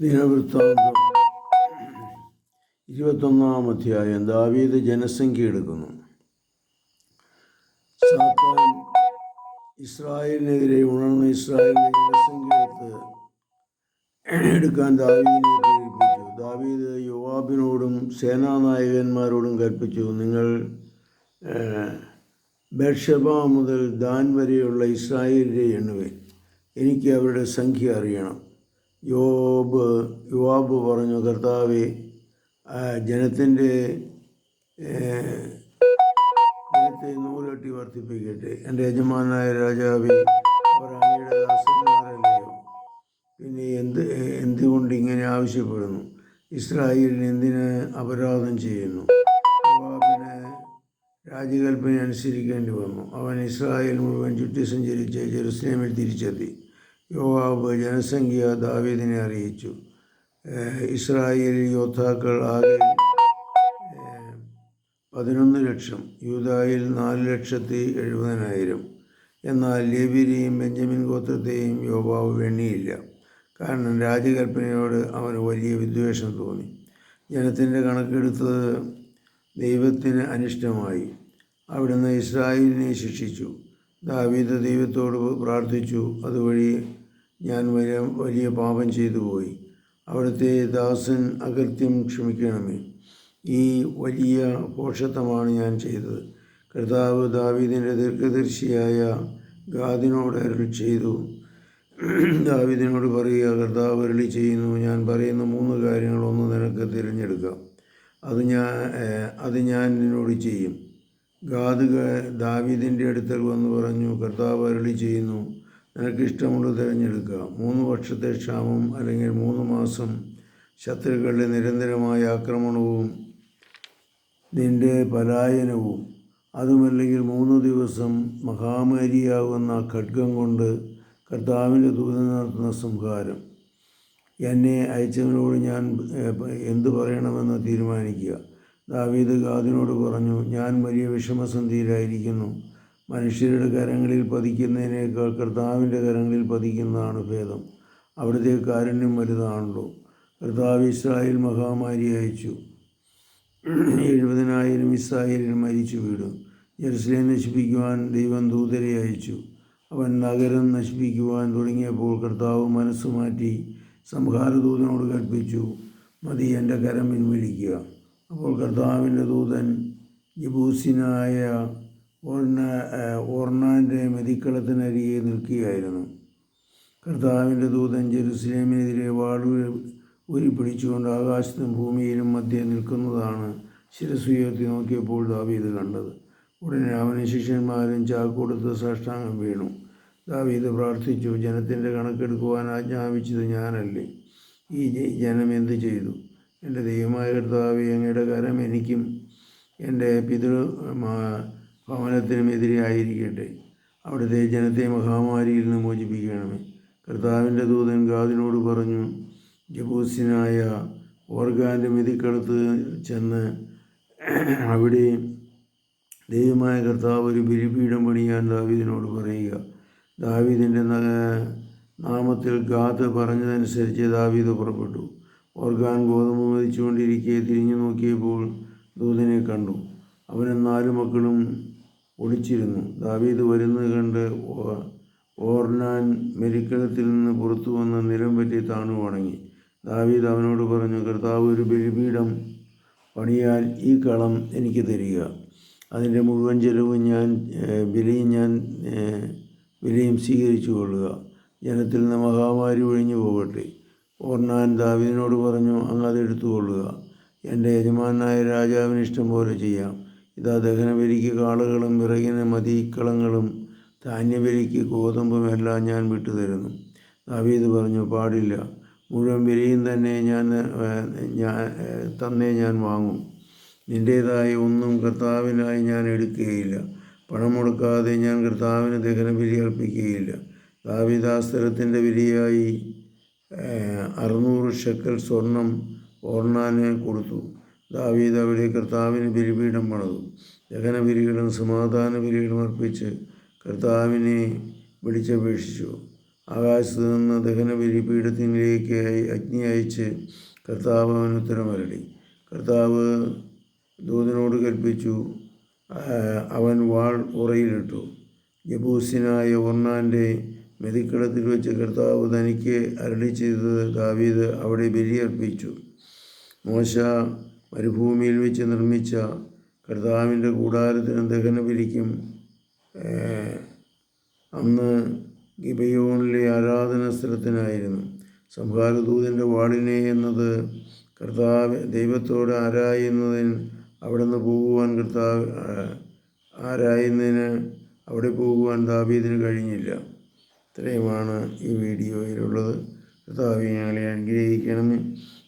ദിനവൃത്താന്തം ഇരുപത്തൊന്നാം അധ്യായം ദാവീദ് ജനസംഖ്യ എടുക്കുന്നു. സാത്താൻ ഇസ്രായേലിനെതിരെ ഉണർന്ന ഇസ്രായേലിന്റെ ജനസംഖ്യ എടുത്ത് എടുക്കാൻ ദാവീദിനെ പ്രേരിപ്പിച്ചു. ദാവീദ് യുവാബിനോടും സേനാനായകന്മാരോടും കൽപ്പിച്ചു നിങ്ങൾ ബെർഷബ മുതൽ ദാൻ വരെയുള്ള ഇസ്രായേലിനെ എണ്ണുവേ എനിക്ക് അവരുടെ സംഖ്യ അറിയണം. യോബ് യുവാബ് പറഞ്ഞു കർത്താവെ ജനത്തിന്റെ ജനത്തെ നൂലട്ടി വർദ്ധിപ്പിക്കട്ടെ. എന്റെ യജമാനായ രാജാവെ അവർ അങ്ങയുടെ ദാസന്മാരല്ലയോ? പിന്നെ എന്ത് എന്തുകൊണ്ട് ഇങ്ങനെ ആവശ്യപ്പെടുന്നു? ഇസ്രായേലിന് എന്തിന് അപരാധം ചെയ്യുന്നു? യുവാബിന് രാജകൽപ്പന അനുസരിക്കേണ്ടി വന്നു. അവൻ ഇസ്രായേൽ മുഴുവൻ ചുറ്റി സഞ്ചരിച്ച് ജെറുസലേമിൽ തിരിച്ചെത്തി. യോവാബ് ജനസംഖ്യ ദാവീദിനെ അറിയിച്ചു. ഇസ്രായേൽ യോദ്ധാക്കൾ ആകെ പതിനൊന്ന് ലക്ഷം യൂതായിൽ നാല് ലക്ഷത്തി എഴുപതിനായിരം. എന്നാൽ ലേബിരെയും ബെഞ്ചമിൻ ഗോത്രത്തെയും യോവാവ് വെണ്ണിയില്ല കാരണം രാജകൽപ്പനയോട് അവന് വലിയ വിദ്വേഷം തോന്നി. ജനത്തിന്റെ കണക്കെടുത്തത് ദൈവത്തിന് അനിഷ്ടമായി. അവിടുന്ന് ഇസ്രായേലിനെ ശിക്ഷിച്ചു. ദാവീദ് ദൈവത്തോട് പ്രാർത്ഥിച്ചു. അതുവഴി ഞാൻ വലിയ വലിയ പാപം ചെയ്തു പോയി. അവിടുത്തെ ദാസൻ അകൃത്യം ക്ഷമിക്കണമേ. ഈ വലിയ പോഷത്വമാണ് ഞാൻ ചെയ്തത്. കർത്താവ് ദാവീദിന്റെ ദീർഘദർശിയായ ഗാദിനോട് അരുൾ ചെയ്തു. ദാവീദിനോട് പറയുക കർത്താവ് അരുളി ചെയ്യുന്നു. ഞാൻ പറയുന്ന മൂന്ന് കാര്യങ്ങൾ ഒന്ന് നിനക്ക് തിരഞ്ഞെടുക്കാം. അത് ഞാൻ അത് ഞാൻ നിന്നോട് ചെയ്യും. ഗാദ് ദാവീദിന്റെ അടുത്തൽ വന്ന് പറഞ്ഞു കർത്താവ് അരുളി ചെയ്യുന്നു. നിനക്ക് ഇഷ്ടമുള്ളത് തിരഞ്ഞെടുക്കുക. മൂന്ന് വർഷത്തെ ക്ഷാമം അല്ലെങ്കിൽ മൂന്ന് മാസം ശത്രുക്കളുടെ നിരന്തരമായ ആക്രമണവും നിന്റെ പലായനവും. അതുമല്ലെങ്കിൽ മൂന്ന് ദിവസം മഹാമാരിയാകുന്ന ഖഡ്ഗം കൊണ്ട് കർത്താവിന്റെ ദൂതം നടത്തുന്ന സംഹാരം. എന്നെ അയച്ചവനോട് ഞാൻ എന്തു പറയണമെന്ന് തീരുമാനിക്കുക. ദാവീദ് ഗാദിനോട് പറഞ്ഞു ഞാൻ വലിയ വിഷമസന്ധിയിലായിരിക്കുന്നു. മനുഷ്യരുടെ കരങ്ങളിൽ പതിക്കുന്നതിനേക്കാൾ കർത്താവിന്റെ കരങ്ങളിൽ പതിക്കുന്നതാണ് ഭേദം. അവിടുത്തെ കാരുണ്യം വലുതാണല്ലോ. കർത്താവ് ഇസ്രായേൽ മഹാമാരി അയച്ചു. എഴുപതിനായിരം ഇസ്രായേലിൽ മരിച്ചു വീടും ജെറുസലേം നശിപ്പിക്കുവാൻ ദൈവം ദൂതരെ അയച്ചു. അവൻ നഗരം നശിപ്പിക്കുവാൻ തുടങ്ങിയപ്പോൾ കർത്താവ് മനസ്സ് മാറ്റി സംഹാരദൂതനോട് കൽപ്പിച്ചു മതി എന്റെ കരം പിൻവലിക്കുക. അപ്പോൾ കർത്താവിന്റെ ദൂതൻ ജിബൂസിനായ ഓർണ ഓർണാന്റെ മെതിക്കളത്തിനരികെ നിൽക്കുകയായിരുന്നു. കർത്താവിന്റെ ദൂതൻ ജെറുസലേമിനെതിരെ വാളു ഊരി പിടിച്ചുകൊണ്ട് ആകാശത്തും ഭൂമിയിലും മധ്യേ നിൽക്കുന്നതാണ് ശിരസുയർത്തി നോക്കിയപ്പോൾ ദാവീദ് കണ്ടത്. ഉടനെ അവന് ശിഷ്യന്മാരും ചാക്കൊടുത്ത് സാഷ്ടാംഗം വീണു. ദാവീദ് പ്രാർത്ഥിച്ചു ജനത്തിന്റെ കണക്കെടുക്കുവാൻ ആജ്ഞാപിച്ചത് ഞാനല്ലേ? ഈ ജനം എന്ത് ചെയ്തു? എന്റെ ദൈവമായ കർത്താവ് അങ്ങയുടെ കരം എനിക്കും എന്റെ പിതൃ ഭവനത്തിനും എതിരെയായിരിക്കട്ടെ. അവിടുത്തെ ജനത്തെ മഹാമാരിയിൽ നിന്ന് മോചിപ്പിക്കണമേ. കർത്താവിന്റെ ദൂതൻ ഗാദിനോട് പറഞ്ഞു ജബൂസിനായ ഓർഗാന്റെ മെതിക്കടുത്ത് ചെന്ന് അവിടെ ദൈവമായ കർത്താവ് ഒരു ബലിപീഠം പണിയാൻ ദാവീദിനോട് പറയുക. ദാവീദിന്റെ നാമത്തിൽ ഗാത്ത് പറഞ്ഞതനുസരിച്ച് ദാവീദ് പുറപ്പെട്ടു. ഓർഗാൻ ഗോതമ്പ് മതിച്ചുകൊണ്ടിരിക്കെ തിരിഞ്ഞു നോക്കിയപ്പോൾ ദൂതനെ കണ്ടു. അവനും നാലു മക്കളും ഒളിച്ചിരുന്നു. ദാവീദ് വരുന്നത് കണ്ട് ഓർനാൻ മെരിക്കലത്തിൽ നിന്ന് പുറത്തു വന്ന് നിലം പറ്റി താണു വണങ്ങി. ദാവീദ് അവനോട് പറഞ്ഞു കർത്താവ് ഒരു ബലിപീഠം പണിയാൽ ഈ കളം എനിക്ക് തരിക. അതിന്റെ മുഴുവൻ ചെലവും ഞാൻ വിലയും ഞാൻ വിലയും സ്വീകരിച്ചു കൊള്ളുക ജനത്തിൽ നിന്ന് മഹാമാരി ഒഴിഞ്ഞു പോകട്ടെ. ഓർണാൻ ദാവീദിനോട് പറഞ്ഞു അങ്ങ് അത് എടുത്തുകൊള്ളുക. എന്റെ യജമാനായ രാജാവിന് ഇഷ്ടം പോലെ ചെയ്യാം. ഇതാ ദഹനബലിക്ക് കാളുകളും വിറകിന് മതിക്കളങ്ങളും ധാന്യബലിക്ക് ഗോതമ്പും എല്ലാം ഞാൻ വിട്ടുതരുന്നു. ദാവീദ് പറഞ്ഞു പാടില്ല. മുഴുവൻ വിലയും തന്നെ ഞാൻ ഞാൻ തന്നെ ഞാൻ വാങ്ങും. നിന്റേതായ ഒന്നും കർത്താവിനായി ഞാൻ എടുക്കുകയില്ല. പണം മുടക്കാതെ ഞാൻ കർത്താവിന് ദഹനബലി അർപ്പിക്കുകയില്ല. ദാവിദാസ്തരത്തിന്റെ വിലയായി അറുന്നൂറ് ഷെക്കൽ സ്വർണം ഓർണാന് കൊടുത്തു. ദാവീദ് അവിടെ കർത്താവിന് ബലിപീഠം പണിതു. ബലിപീഠം സമാധാന ബലിപീഠം അർപ്പിച്ച് കർത്താവിനെ വിളിച്ചപേക്ഷിച്ചു. ആകാശത്ത് നിന്ന് ദഹന ബലിപീഠത്തിലേക്ക് അഗ്നി അയച്ച് കർത്താവ് അവന് ഉത്തരമരളി കർത്താവ് ദൂതനോട് കൽപ്പിച്ചു അവൻ വാൾ ഉറയിലിട്ടു. ജബൂസിനായ ഒർണാന്റെ മെതിക്കടത്തിൽ വെച്ച് കർത്താവ് തനിക്ക് അരളി ചെയ്തത് ദാവീദ് അവിടെ ബലിയർപ്പിച്ചു മോശ മരുഭൂമിയിൽ വെച്ച് നിർമ്മിച്ച കർത്താവിന്റെ കൂടാരത്തിന് ദഹനബലിക്കും അന്ന് ഗിബയോണിലെ ആരാധന സ്ഥലത്തിനായിരുന്നു സംഹാരദൂതന്റെ വാളിനെ എന്നത് കർത്താവ് ദൈവത്തോട് ആരായുന്നതിന് അവിടുന്ന് പോകുവാൻ കർത്താവ് ആരായുന്നതിന് അവിടെ പോകുവാൻ ദാവീദിന് കഴിഞ്ഞില്ല. ഇത്രയുമാണ് ഈ വീഡിയോയിലുള്ളത്. കർത്താവ് ഞങ്ങളെ അനുഗ്രഹിക്കണമേ.